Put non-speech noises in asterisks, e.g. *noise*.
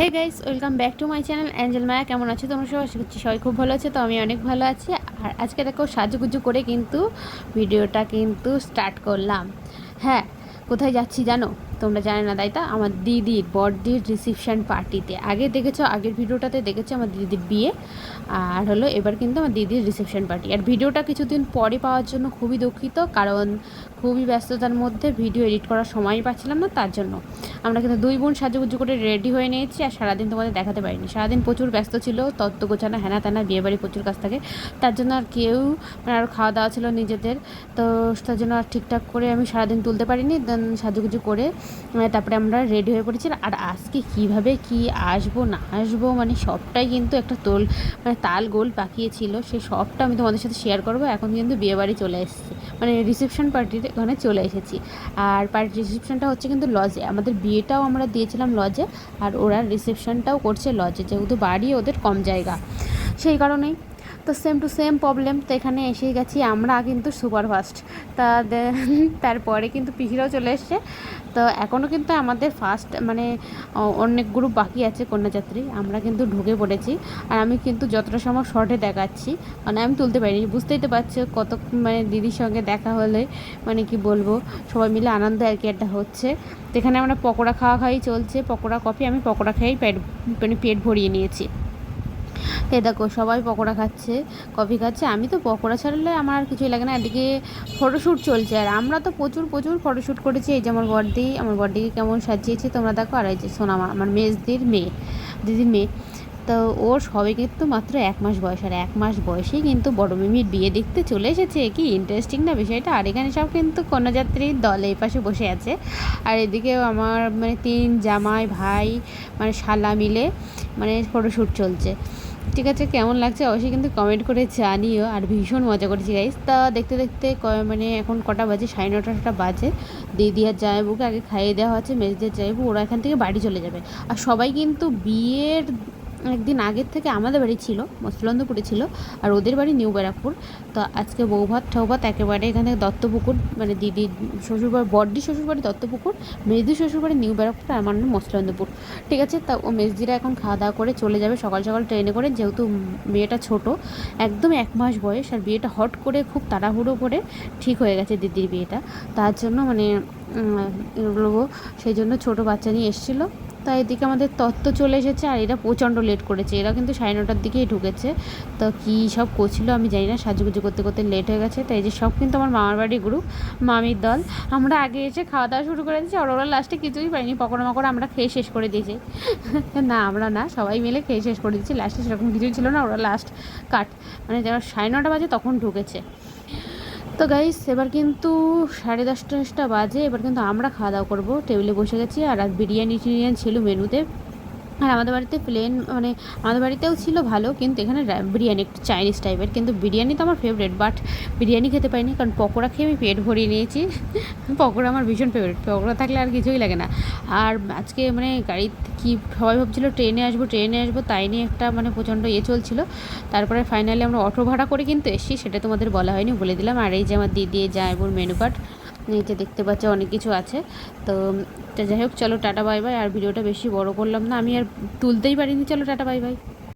Hey guys welcome back to my channel angel Maya কেমন আছো তোমরা? সবাই আশা করছি সবাই খুব ভালো আছে, তো আমি অনেক ভালো আছি। আর আজকে দেখো, সাজুগুজু করে কিন্তু ভিডিওটা কিন্তু স্টার্ট করলাম। হ্যাঁ কোথায় যাচ্ছি জানো? তোমরা জানে না তাই তো? আমার দিদির, বড়দির রিসিপশান পার্টিতে আগে দেখেছ, আগের ভিডিওটাতে দেখেছ আমার দিদির বিয়ে। আর হলো, এবার কিন্তু আমার দিদির রিসেপশন পার্টি আর ভিডিওটা কিছুদিন পরে পাওয়ার জন্য খুবই দুঃখিত, কারণ খুবই ব্যস্ততার মধ্যে ভিডিও এডিট করার সময় পাচ্ছিলাম না, তার জন্য। আমরা কিন্তু দুই বোন সাজুগুজু করে রেডি হয়ে নিয়েছি, আর সারাদিন তোমাদের দেখাতে পারিনি। সারাদিন প্রচুর ব্যস্ত ছিল, তত্ত্ব গোছানো হ্যানা ত্যানা বিয়েবাড়ি প্রচুর কাছ থাকে। তার জন্য আর কেউ মানে আর খাওয়া দাওয়া ছিল নিজেদের। তো তার জন্য আর ঠিকঠাক করে আমি সারাদিন তুলতে পারিনি, দেন সাজুগুজু করে তারপরে আমরা রেডি হয়ে পড়েছি। আর আজকে কীভাবে কি আসব, না আসব মানে সবটাই কিন্তু একটা তোল মানে তাল গোল পাকিয়েছিল সে সবটা আমি তোমাদের সাথে শেয়ার করব। এখন কিন্তু বিয়েবাড়ি চলে এসেছি। মানে রিসেপশন পার্টির ওখানে চলে এসেছি। আর পার্টি রিসেপশনটা হচ্ছে কিন্তু লজে আমাদের বিয়েটাও আমরা দিয়েছিলাম লজে আর ওরা রিসেপশনটাও করছে লজে যেহেতু বাড়ি ওদের কম জায়গা। সেই কারণেই তো সেম টু সেম প্রবলেম তো এখানে এসে গেছি আমরা কিন্তু সুপারফাস্ট। তা তারপরে কিন্তু পিসিরাও চলে এসছে। তো এখনও কিন্তু আমাদের ফার্স্ট মানে অনেক গ্রুপ বাকি আছে কন্যাযাত্রী, আমরা কিন্তু ঢুকে পড়েছি। আর আমি কিন্তু যতটা সময় শর্টে দেখাচ্ছি। মানে আমি তুলতে পারিনি, বুঝতেই তো পারছ কত মানে দিদির সঙ্গে দেখা হলে মানে কি বলব, সবাই মিলে আনন্দ আর কি একটা হচ্ছে। তো এখানে আমরা পকোড়া খাওয়া খাওয়াই চলছে, পকোড়া কফি, আমি পকোড়া খেয়েই পেট মানে পেট ভরিয়ে নিয়েছি। এ দেখো, সবাই পকোড়া খাচ্ছে, কফি খাচ্ছে। আমি তো পকোড়া ছাড়লে আমার আর কিছুই লাগে না, এদিকে ফটোশ্যুট চলছে। আর আমরা তো প্রচুর প্রচুর ফটোশ্যুট করেছি। এই যে আমার বর্দি আমার বর্দিকে কেমন সাজিয়েছি তোমরা দেখো। আর এই যে সোনামা আমার মেজদির মেয়ে, দিদির মেয়ে। তো ওর সবে কিন্তু মাত্র এক মাস বয়স। আর এক মাস বয়সেই কিন্তু বড় মিমির বিয়ে দেখতে চলে এসেছে। কি ইন্টারেস্টিং না বিষয়টা? আর এখানে সব কিন্তু কন্যাযাত্রীর দল এই পাশে বসে আছে। আর এদিকে আমার মানে তিন জামাই, ভাই মানে শালা মিলে মানে ফটোশ্যুট চলছে। ঠিক আছে, কেমন লাগছে অবশ্যই কিন্তু কমেন্ট করে জানিও। আর ভীষণ মজা করেছি গাইস তা দেখতে দেখতে মানে এখন কটা বাজে? সাড়ে নটা নটা বাজে। দিদি আর জামাইবুকে আগে খাইয়ে দেওয়া হচ্ছে মেজদের জামাইবু, ওরা এখান থেকে বাড়ি চলে যাবে। আর সবাই কিন্তু বিয়ের একদিন আগের থেকে আমাদের বাড়ি ছিল, মসলন্দপুরে ছিল, আর ওদের বাড়ি নিউ ব্যারাকপুর। তো আজকে বৌভাত ঠৌভাত একেবারে এখানে দত্তপুকুর মানে দিদির শ্বশুরবাড়ি বড্ডি শ্বশুরবাড়ি, দত্তপুকুর মেজদি শ্বশুরবাড়ি নিউ ব্যারাকপুর, আর আমার নাম ঠিক আছে? তা ও মেজদিরা এখন খাওয়া দাওয়া করে চলে যাবে সকাল সকাল ট্রেনে করে, যেহেতু মেয়েটা ছোট, একদম এক মাস বয়স, আর বিয়েটা হট করে খুব তাড়াহুড়ো করে ঠিক হয়ে গেছে দিদির বিয়েটা। তার জন্য মানে সেই জন্য ছোটো বাচ্চা নিয়ে এসেছিল। তা এদিকে আমাদের তত্ত্ব চলে এসেছে আর এরা প্রচণ্ড লেট করেছে। এরা কিন্তু সাড়ে নটার দিকেই ঢুকেছে। তো কী সব করছিল আমি জানি না, সাজুগুজু করতে করতে লেট হয়ে গেছে। তাই যে সব কিন্তু আমার মামার বাড়ি গ্রুপ মামির দল। আমরা আগে এসে খাওয়া দাওয়া শুরু করে দিয়েছি আর ওরা লাস্টে কিছুই পাইনি। পকোড়া মকড়া আমরা খেয়ে শেষ করে দিয়েছি। না, আমরা না, সবাই মিলে খেয়ে শেষ করে দিয়েছি। লাস্টে সেরকম কিছুই ছিল না, ওরা লাস্ট কাট মানে যারা সাড়ে নটা বাজে তখন ঢুকেছে। তো গাইস এবার কিন্তু সাড়ে দশটা বাজে, এবার কিন্তু আমরা খাওয়া দাওয়া করব টেবিলে বসে গেছি আর আজ বিরিয়ানি টিরিয়ানি ছিল মেনুতে। আর আমাদের বাড়িতে প্লেন মানে আমাদের বাড়িতেও ছিল ভালো, কিন্তু এখানে বিরিয়ানি একটু চাইনিজ টাইপের কিন্তু বিরিয়ানি তো আমার ফেভারিট বাট বিরিয়ানি খেতে পাইনি কারণ পকোড়া খেয়ে আমি পেট ভরিয়ে নিয়েছি। *laughs* পকোড়া আমার ভীষণ ফেভারিট পকোড়া থাকলে আর কিছুই লাগে না। আর আজকে মানে গাড়ি কি, সবাই ভাবছিল ট্রেনে আসব ট্রেনে আসব, তাই নিয়ে একটা মানে প্রচণ্ড ইয়ে চলছিল। তারপরে ফাইনালি আমরা অটো ভাড়া করে কিন্তু এসেছি, সেটা তোমাদের বলা হয়নি, বলে দিলাম। আর এই যে আমার দিদি যায় জায়বুর মেনু কার্ড নিচে দেখতে পাচ্ছ অনেক কিছু আছে। তো যাই হোক, চলো টাটা, বাই বাই। আর ভিডিওটা বেশি বড় করলাম না। আমি আর তুলতেই পারিনি। চলো টাটা, বাই বাই।